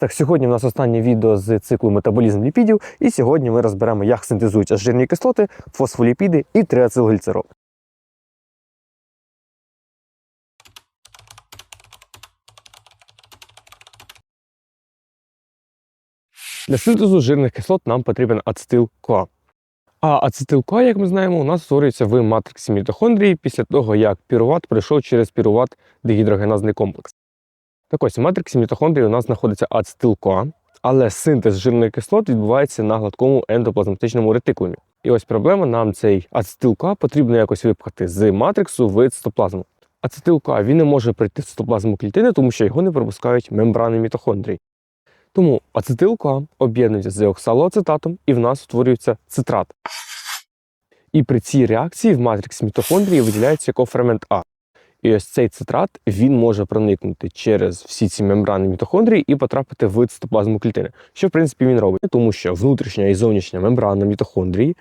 Так, сьогодні у нас останнє відео з циклу метаболізм ліпідів, і сьогодні ми розберемо, як синтезуються жирні кислоти, фосфоліпіди і триацилгліцерол. Для синтезу жирних кислот нам потрібен ацетил-КоА. А ацетил-КоА, як ми знаємо, у нас створюється в матриксі мітохондрії після того, як піруват пройшов через піруват дегідрогеназний комплекс. Так ось, в матриксі мітохондрії у нас знаходиться ацетил-КоА, але синтез жирних кислот відбувається на гладкому ендоплазматичному ретикулумі. І ось проблема, нам цей ацетил-КоА потрібно якось випхати з матриксу в цитоплазму. Ацетил-КоА він не може прийти в цитоплазму клітини, тому що його не пропускають мембрани мітохондрій. Тому ацетил-КоА об'єднується з оксалоацетатом і в нас утворюється цитрат. І при цій реакції в матрикс мітохондрії виділяється кофермент А. І ось цей цитрат він може проникнути через всі ці мембрани мітохондрії і потрапити в цитоплазму клітини. Що в принципі він робить? Тому що внутрішня і зовнішня мембрана мітохондрії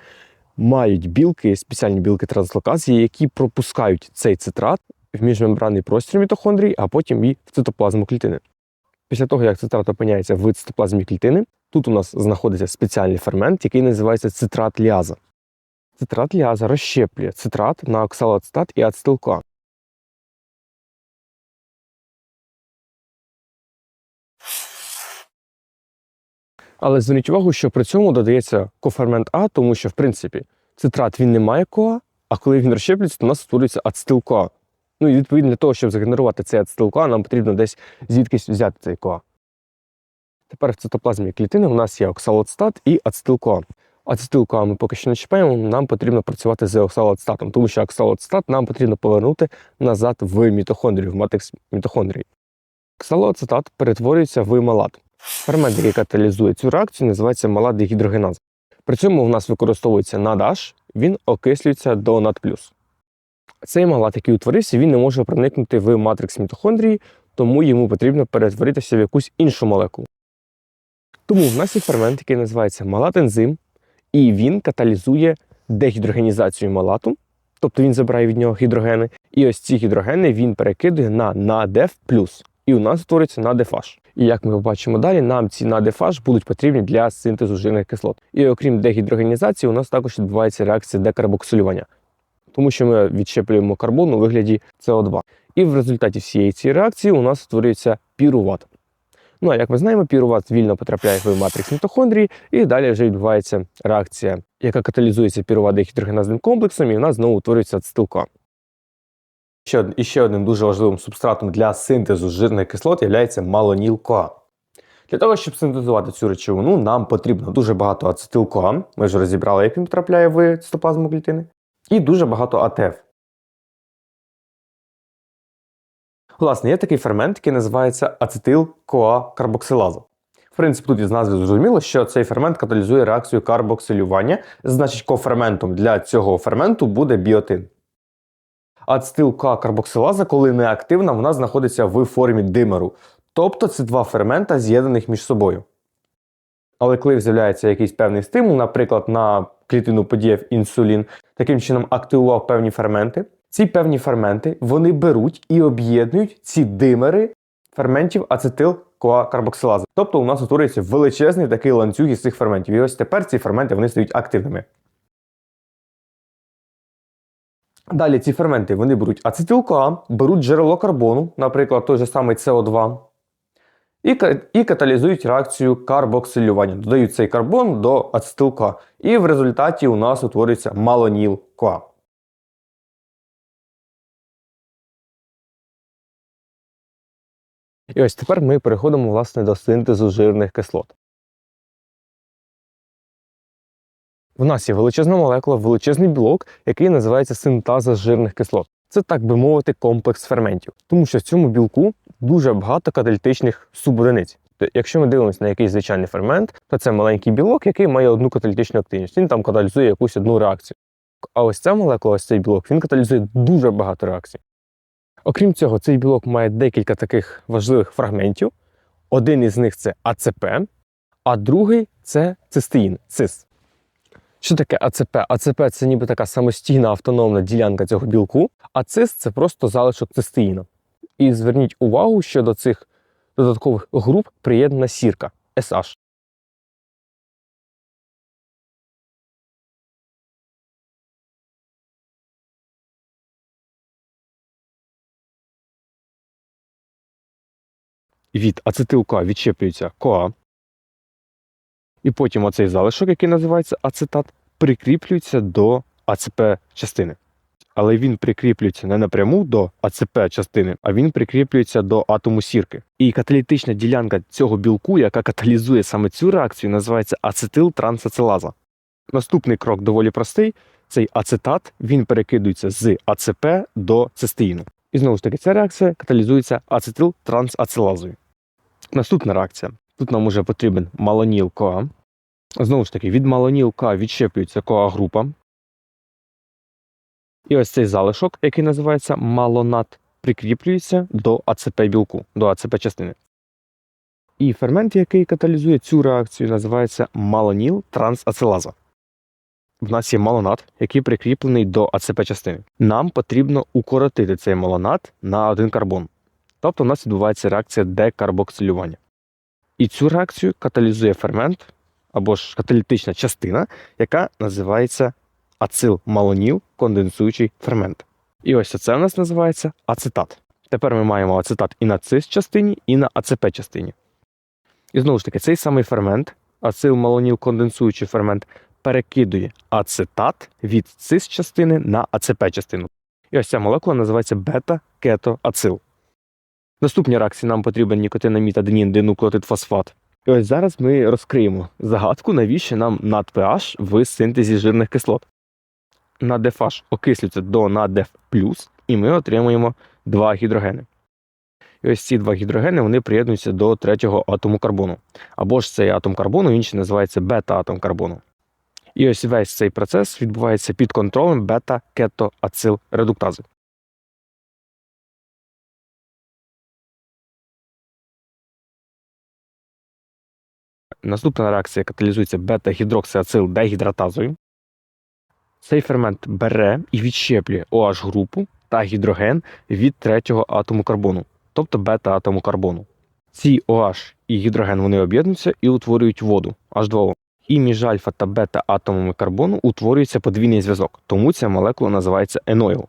мають білки, спеціальні білки транслокації, які пропускають цей цитрат в міжмембранний простір мітохондрії, а потім і в цитоплазму клітини. Після того, як цитрат опиняється в цитоплазмі клітини, тут у нас знаходиться спеціальний фермент, який називається цитрат ліаза. Цитрат ліаза розщеплює цитрат на оксалоацетат і ацетил-КоА. Але зверніть увагу, що при цьому додається кофермент А, тому що, в принципі, цитрат він не має КоА, а коли він розщеплюється, то у нас створюється ацетил-КоА. Ну і відповідно для того, щоб згенерувати цей ацетил-КоА, нам потрібно десь звідкись взяти цей КоА. Тепер в цитоплазмі клітини у нас є оксалоцетат і ацетил-КоА. Ацетил-КоА ми поки що не чіпаємо, нам потрібно працювати з оксалоцетатом, тому що оксалоцетат нам потрібно повернути назад в мітохондрію, в матрикс мітохондрії. Оксалоцетат перетворюється в малат. Фермент, який каталізує цю реакцію, називається малат дегідрогеназа. При цьому в нас використовується NADH, він окислюється до NAD+. Цей малат, який утворився, він не може проникнути в матрикс мітохондрії, тому йому потрібно перетворитися в якусь іншу молекулу. Тому в нас є фермент, який називається малат-ензим, і він каталізує дегідрогенізацію малату, тобто він забирає від нього гідрогени, і ось ці гідрогени він перекидує на NADF+, і у нас утворюється NADFH. І як ми побачимо далі, нам ці NADFH будуть потрібні для синтезу жирних кислот. І окрім дегідрогенізації, у нас також відбувається реакція декарбоксилювання, тому що ми відщеплюємо карбон у вигляді СО2. І в результаті всієї цієї реакції у нас створюється піруват. Ну а як ми знаємо, піруват вільно потрапляє в матрикс мітохондрії, і далі вже відбувається реакція, яка каталізується піруват дегідрогеназним комплексом, і в нас знову утворюється ацетил-КоА. Ще, ще одним дуже важливим субстратом для синтезу жирних кислот є малоніл-КоА. Для того, щоб синтезувати цю речовину, нам потрібно дуже багато ацетил-КоА, ми вже розібрали, як він потрапляє в цитоплазму клітини, і дуже багато АТФ. Власне, є такий фермент, який називається ацетил-КоА-карбоксилаза. В принципі, тут із назви зрозуміло, що цей фермент каталізує реакцію карбоксилювання, значить, коферментом для цього ферменту буде біотин. Ацетил-КоА-карбоксилаза, коли не активна, вона знаходиться в формі димеру. Тобто це два фермента, з'єднаних між собою. Але коли з'являється якийсь певний стимул, наприклад, на клітину подіяв інсулін, таким чином активував певні ферменти. Ці певні ферменти вони беруть і об'єднують ці димери ферментів ацетил-коа-карбоксилази. Тобто у нас утворюється величезний такий ланцюг із цих ферментів. І ось тепер ці ферменти вони стають активними. Далі ці ферменти вони беруть ацетил-КоА, беруть джерело карбону, наприклад, той же самий СО2, і, і каталізують реакцію карбоксилювання. Додають цей карбон до ацетил-КоА. І в результаті у нас утворюється малоніл-КоА. І ось тепер ми переходимо власне до синтезу жирних кислот. В нас є величезна молекула, величезний білок, який називається синтаза жирних кислот. Це, так би мовити, комплекс ферментів, тому що в цьому білку дуже багато каталітичних субодиниць. Якщо ми дивимося на якийсь звичайний фермент, то це маленький білок, який має одну каталітичну активність. Він там каталізує якусь одну реакцію. А ось ця молекула, ось цей білок, він каталізує дуже багато реакцій. Окрім цього, цей білок має декілька таких важливих фрагментів. Один із них це АЦП, а другий це цистеїн, цис. Що таке АЦП? АЦП це ніби така самостійна автономна ділянка цього білку, а цис це просто залишок цистеїна. І зверніть увагу, що до цих додаткових груп приєднана сірка SH. Від ацетил-КоА відщеплюється КоА. І потім оцей залишок, який називається ацетат, прикріплюється до АЦП частини. Але він прикріплюється не напряму до АЦП частини, а він прикріплюється до атому сірки. І каталітична ділянка цього білку, яка каталізує саме цю реакцію, називається ацетилтрансацелаза. Наступний крок доволі простий. Цей ацетат він перекидується з АЦП до цистеїну. І знову ж таки, ця реакція каталізується ацетилтрансацелазою. Наступна реакція. Тут нам уже потрібен малоніл КоА. Знову ж таки, від малоніл КоА відщеплюється КоА-група. І ось цей залишок, який називається малонат, прикріплюється до АЦП білку, до АЦП частини. І фермент, який каталізує цю реакцію, називається малоніл трансацелаза. В нас є малонат, який прикріплений до АЦП частини. Нам потрібно укоротити цей малонат на один карбон. Тобто у нас відбувається реакція декарбоксилювання. І цю реакцію каталізує фермент або ж каталітична частина, яка називається ацил-малоніл конденсуючий фермент. І ось це у нас називається ацетат. Тепер ми маємо ацетат і на цис частині, і на АЦП частині. І знову ж таки, цей самий фермент, ацил-малоніл конденсуючий фермент, перекидує ацетат від цис частини на АЦП частину. І ось ця молекула називається бета-кетоацил. Наступній реакції нам потрібен нікотинамід аденін динуклеотид фосфат. І ось зараз ми розкриємо загадку, навіщо нам NADPH в синтезі жирних кислот. NADFH окислюється до NADF+, і ми отримуємо два гідрогени. І ось ці два гідрогени вони приєднуються до третього атому карбону. Або ж цей атом карбону, інший називається бета-атом карбону. І ось весь цей процес відбувається під контролем бета-кетоацил-редуктази. Наступна реакція каталізується бета-гідроксиацил дегідратазою. Цей фермент бере і відщеплює OH групу та гідроген від третього атому карбону, тобто бета-атому карбону. Ці OH і гідроген вони об'єднуються і утворюють воду H2O. І між альфа та бета атомами карбону утворюється подвійний зв'язок, тому ця молекула називається енойл.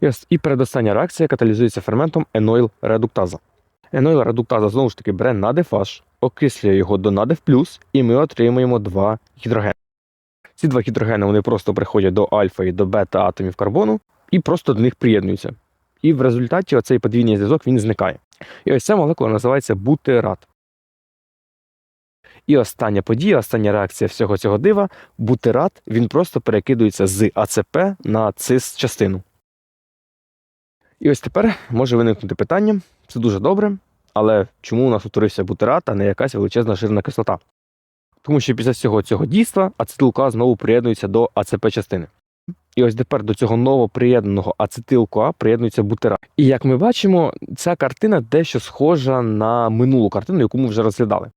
І, і передостання реакція каталізується ферментом енойл-редуктаза. Енойл-редуктаза знову ж таки бере NADFH, окислює його до NADF+, і ми отримуємо два гідрогени. Ці два гідрогени вони просто приходять до альфа і до бета атомів карбону і просто до них приєднуються. І в результаті оцей подвійний зв'язок він зникає. І ось ця молекула називається бутерат. І остання подія, остання реакція всього цього дива бутерат він просто перекидується з АЦП на цис частину. І ось тепер може виникнути питання: це дуже добре, але чому у нас утворився бутерат, а не якась величезна жирна кислота? Тому що після всього цього дійства ацетил-КоА знову приєднується до АЦП частини. І ось тепер до цього новоприєднаного ацетил-КоА приєднується бутерат. І як ми бачимо, ця картина дещо схожа на минулу картину, яку ми вже розглядали.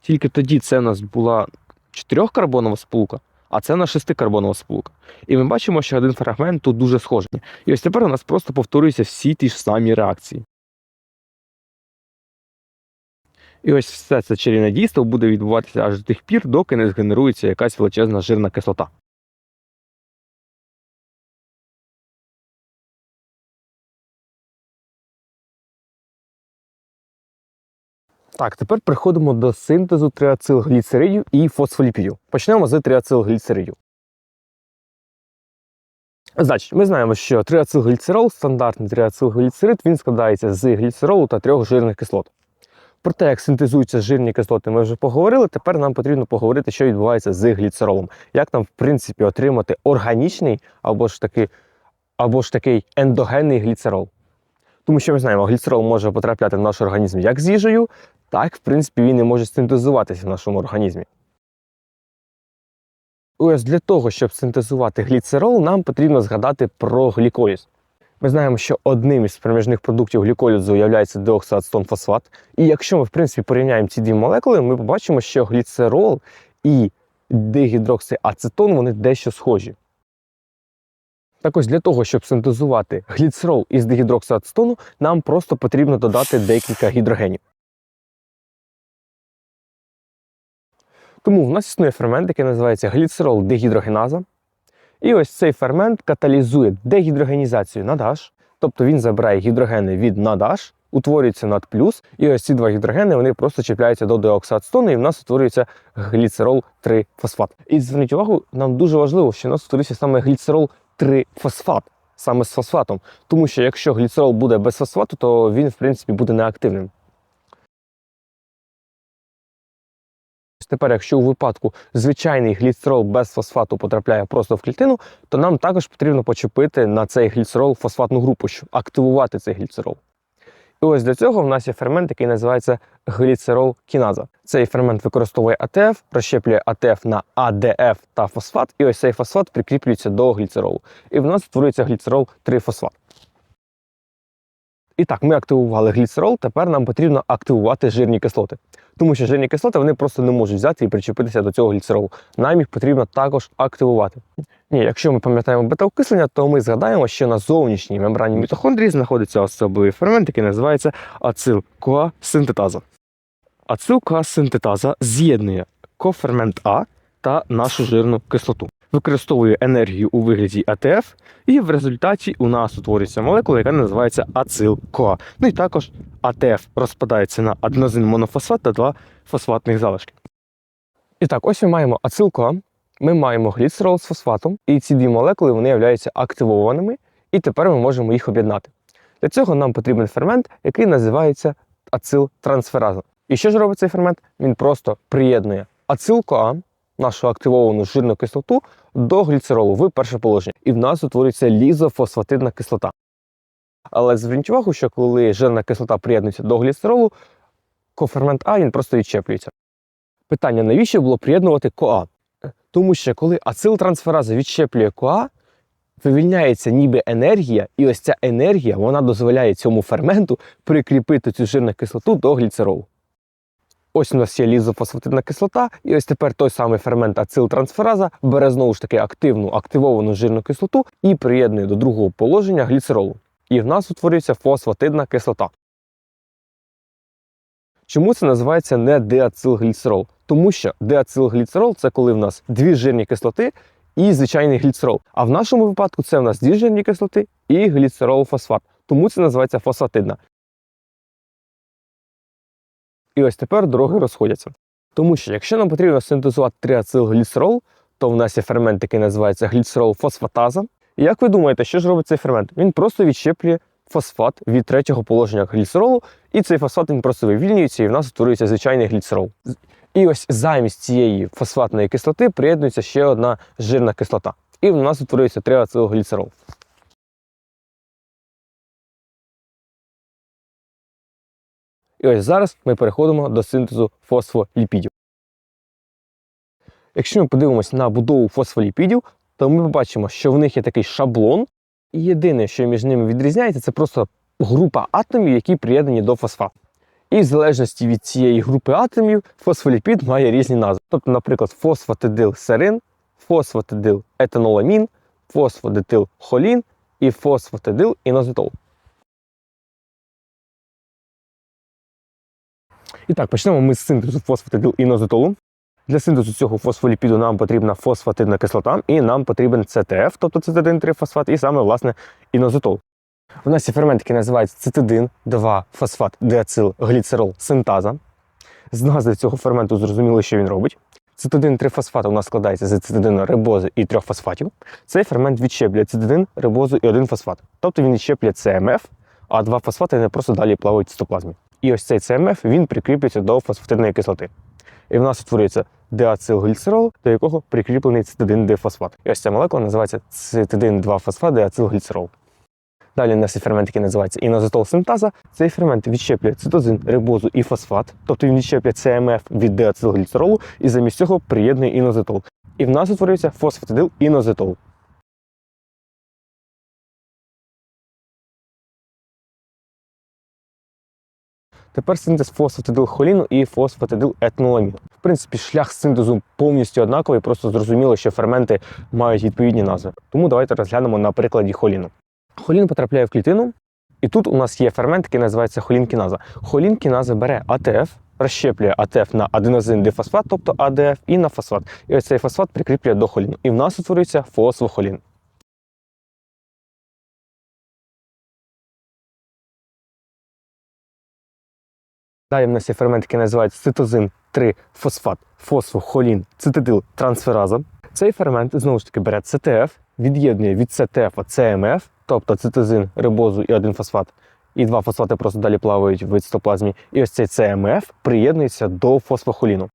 Тільки тоді це у нас була чотирьохкарбонова сполука, а це на шестикарбонова сполука. І ми бачимо, що один фрагмент тут дуже схожий. І ось тепер у нас просто повторюються всі ті ж самі реакції. І ось все це чарівне дійство буде відбуватися аж до тих пір, доки не згенерується якась величезна жирна кислота. Так, тепер переходимо до синтезу триацилгліцеридів і фосфоліпідів. Почнемо з триацилгліцеридів. Значить, ми знаємо, що триацилгліцерол, стандартний триацилгліцерид, він складається з гліцеролу та трьох жирних кислот. Про те, як синтезуються жирні кислоти, ми вже поговорили. Тепер нам потрібно поговорити, що відбувається з гліцеролом. Як нам, в принципі, отримати органічний або ж таки, або ж такий ендогенний гліцерол. Тому що ми знаємо, гліцерол може потрапляти в наш організм як з їжею, так, в принципі, він і може синтезуватися в нашому організмі. Ось для того, щоб синтезувати гліцерол, нам потрібно згадати про гліколіз. Ми знаємо, що одним із проміжних продуктів гліколізу є деоксиацетонфосфат. І якщо ми, в принципі, порівняємо ці дві молекули, ми побачимо, що гліцерол і дигідроксиацетон вони дещо схожі. Так ось для того, щоб синтезувати гліцерол із дегідроксиацетону, нам просто потрібно додати декілька гідрогенів. Тому в нас існує фермент, який називається гліцерол дегідрогеназа. І ось цей фермент каталізує дегідрогенізацію на H, тобто він забирає гідрогени від NADH, утворюється надплюс, і ось ці два гідрогени вони просто чіпляються до деоксиацетону, і в нас утворюється гліцерол 3 фосфат. І зверніть увагу, нам дуже важливо, що в нас утворився саме гліцерол 3 фосфат, саме з фосфатом. Тому що якщо гліцерол буде без фосфату, то він, в принципі, буде неактивним. Тепер, якщо у випадку звичайний гліцерол без фосфату потрапляє просто в клітину, то нам також потрібно почепити на цей гліцерол фосфатну групу, щоб активувати цей гліцерол. І ось для цього в нас є фермент, який називається гліцерол кіназа. Цей фермент використовує АТФ, розщеплює АТФ на АДФ та фосфат, і ось цей фосфат прикріплюється до гліцеролу. І в нас створюється гліцерол 3 фосфат. І так, ми активували гліцерол, тепер нам потрібно активувати жирні кислоти. Тому що жирні кислоти вони просто не можуть взяти і причепитися до цього гліцеролу. Нам їх потрібно також активувати. Ні, якщо ми пам'ятаємо бета-окислення, то ми згадаємо, що на зовнішній мембрані мітохондрії знаходиться особливий фермент, який називається ацил-коа-синтетаза. Ацил-коа-синтетаза з'єднує кофермент А та нашу жирну кислоту. Використовує енергію у вигляді АТФ, і в результаті у нас утворюється молекула, яка називається ацил-коа. Ну і також АТФ розпадається на аденозин монофосфат та два фосфатних залишки. І так, ось ми маємо ацил-коа, ми маємо гліцерол з фосфатом, і ці дві молекули вони являються активованими, і тепер ми можемо їх об'єднати. Для цього нам потрібен фермент, який називається ацилтрансфераза. І що ж робить цей фермент? Він просто приєднує ацил-коа, нашу активовану жирну кислоту, до гліцеролу в перше положення. І в нас утворюється лізофосфатидна кислота. Але зверніть увагу, що коли жирна кислота приєднується до гліцеролу, кофермент А він просто відчеплюється. Питання, навіщо було приєднувати КоА? Тому що коли ацилтрансфераза відщеплює КоА, вивільняється ніби енергія, і ось ця енергія вона дозволяє цьому ферменту прикріпити цю жирну кислоту до гліцеролу. Ось у нас є лізофосфатидна кислота, і ось тепер той самий фермент ацилтрансфераза бере знову ж таки активну активовану жирну кислоту і приєднує до другого положення гліцеролу. І в нас утворюється фосфатидна кислота. Чому це називається не деацилгліцерол? Тому що деацилгліцерол це коли в нас дві жирні кислоти і звичайний гліцерол. А в нашому випадку це в нас дві жирні кислоти і гліцерол-фосфат. Тому це називається фосфатидна. І ось тепер дороги розходяться. Тому що якщо нам потрібно синтезувати триацилгліцерол, то в нас є фермент, який називається гліцерол-фосфатаза. І як ви думаєте, що ж робить цей фермент? Він просто відщеплює фосфат від третього положення гліцеролу, і цей фосфат він просто вивільнюється, і в нас утворюється звичайний гліцерол. І ось замість цієї фосфатної кислоти приєднується ще одна жирна кислота. І в нас утворюється триацилгліцерол. І ось зараз ми переходимо до синтезу фосфоліпідів. Якщо ми подивимося на будову фосфоліпідів, то ми побачимо, що в них є такий шаблон, і єдине, що між ними відрізняється, це просто група атомів, які приєднані до фосфату. І в залежності від цієї групи атомів фосфоліпід має різні назви. Тобто, наприклад, фосфатидилсерин, фосфатидилетаноламін, фосфодетилхолін і фосфатидилінозетол. І так, почнемо ми з синтезу фосфатидилінозетолу. Для синтезу цього фосфоліпіду нам потрібна фосфатидна кислота, і нам потрібен ЦТФ, тобто цитидин 3 фосфат, і саме власне інозетол. У нас є фермент, який називається цитидин 2 фосфат деацил гліцерол синтаза. З назви цього ферменту зрозуміло, що він робить. Цитидин 3 фосфата у нас складається з цитидину рибози і трьох фосфатів. Цей фермент відщеплює цитидин, рибозу і один фосфат. Тобто він відщеплює ЦМФ, а два фосфати не просто далі плавають в цитоплазмі. І ось цей ЦМФ він прикріплюється до фосфатидної кислоти. І в нас утворюється деацилгліцерол, до якого прикріплений цитидин дифосфат. І ось ця молекула називається цитидин 2 фосфат деацилгліцерол. Далі у нас є фермент, який називається інозетол синтаза. Цей фермент відщеплює цитозин, рибозу і фосфат, тобто він відщеплює ЦМФ від деацилгліцеролу і замість цього приєднує інозетол. І в нас утворюється фосфатидил інозетол. Тепер синтез фосфатидилхоліну і фосфатидилетноламіну. В принципі, шлях синтезу повністю однаковий, просто зрозуміло, що ферменти мають відповідні назви. Тому давайте розглянемо на прикладі холіну. Холін потрапляє в клітину, і тут у нас є фермент, який називається холінкіназа. Холінкіназа бере АТФ, розщеплює АТФ на аденозин дифосфат, тобто АДФ, і на фосфат. І ось цей фосфат прикріплює до холіну. І в нас утворюється фосфохолін. Далі в нас є фермент, який називається цитозин 3 фосфат, фосфохолін, цитидил трансфераза. Цей фермент знову ж таки бере ЦТФ, від'єднує від ЦТФ ЦМФ, тобто цитозин, рибозу і один фосфат. І два фосфати просто далі плавають в цитоплазмі. І ось цей ЦМФ приєднується до фосфохоліну.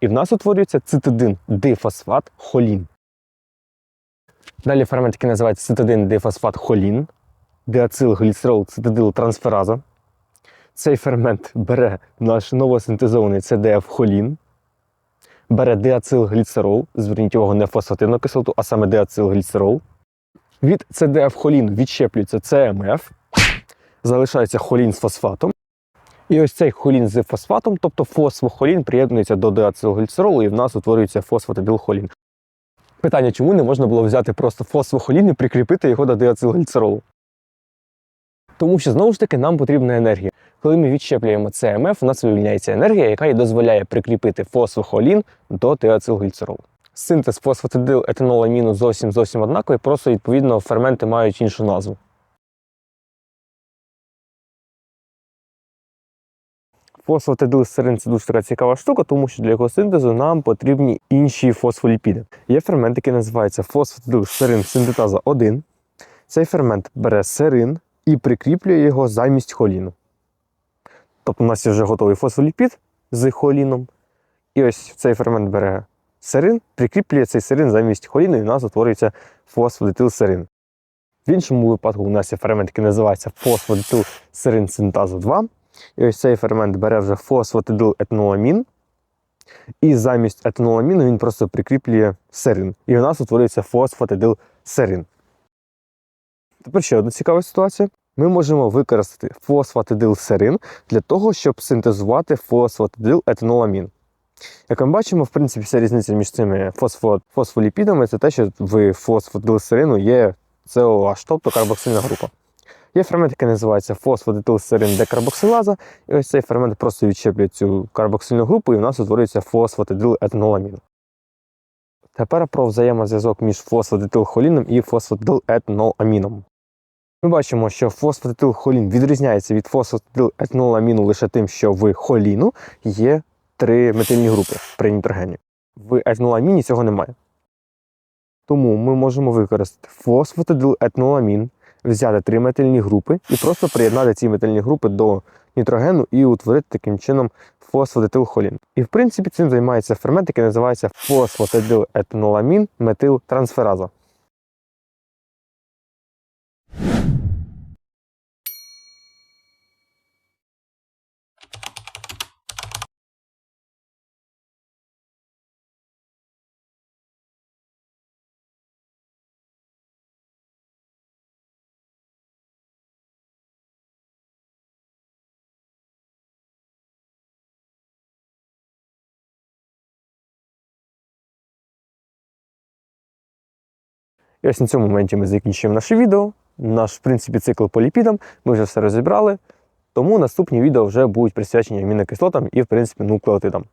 І в нас утворюється цитидин дифосфат холін. Далі фермент, який називається цитидин дифосфат холін, диацилгліцерол цитидил трансфераза. Цей фермент бере наш новосинтезований CDF-холін, бере диацилгліцерол, зверніть увагу, не фосфативну кислоту, а саме диацилгліцерол. Від CDF-холіну відщеплюється CMF, залишається холін з фосфатом. І ось цей холін з фосфатом, тобто фосфохолін, приєднується до диацилгліцеролу, і в нас утворюється фосфатидилхолін. Питання, чому не можна було взяти просто фосфохолін і прикріпити його до диацилгліцеролу? Тому що знову ж таки нам потрібна енергія. Коли ми відщеплюємо CMF, у нас вивільняється енергія, яка і дозволяє прикріпити фосфохолін до диацилгліцеролу. Синтез фосфатидил етаноламіну зовсім зовсім однаковий, просто відповідно ферменти мають іншу назву. Фосфатидилсерин – це дуже така цікава штука, тому що для його синтезу нам потрібні інші фосфоліпіди. Є фермент, який називається фосфатидилсерин синтетаза 1. Цей фермент бере серин і прикріплює його замість холіну. Тобто у нас є вже готовий фосфоліпід з холіном. І ось цей фермент бере серин, прикріплює цей серин замість холіну, і в нас утворюється фосфодетилсерин. В іншому випадку у нас є фермент, який називається фосфодетилсерин синтаза 2. І ось цей фермент бере вже фосфатидилетноламін, і замість етноламіну він просто прикріплює серин. І у нас утворюється фосфатидилсерин. Тепер ще одна цікава ситуація. Ми можемо використати фосфатидилсерин для того, щоб синтезувати фосфатидилетноламін. Як ми бачимо, в принципі, вся різниця між цими фосфо, фосфоліпідами це те, що в фосфатидилсерину є COH, тобто карбоксильна група. Є фермент, який називається фосфодетилсерин декарбоксилаза, і ось цей фермент просто відщеплює цю карбоксильну групу, і в нас утворюється фосфатидилетноламін. Тепер про взаємозв'язок між фосфодетилхоліном і фосфодилетноаміном. Ми бачимо, що фосфатидилхолін відрізняється від фосфатидилетноламіну лише тим, що в холіну є три метильні групи при нітрогені. В етноламіні цього немає. Тому ми можемо використати фосфатидилетноламін, взяти три метильні групи і просто приєднати ці метильні групи до нітрогену і утворити таким чином фосфодетилхолін. І в принципі цим займається фермент, який називається фосфатидилетноламін метилтрансфераза. Ось на цьому моменті ми закінчуємо наше відео. Наш, в принципі, цикл по ліпідам. Ми вже все розібрали. Тому наступні відео вже будуть присвячені амінокислотам і, в принципі, нуклеотидам.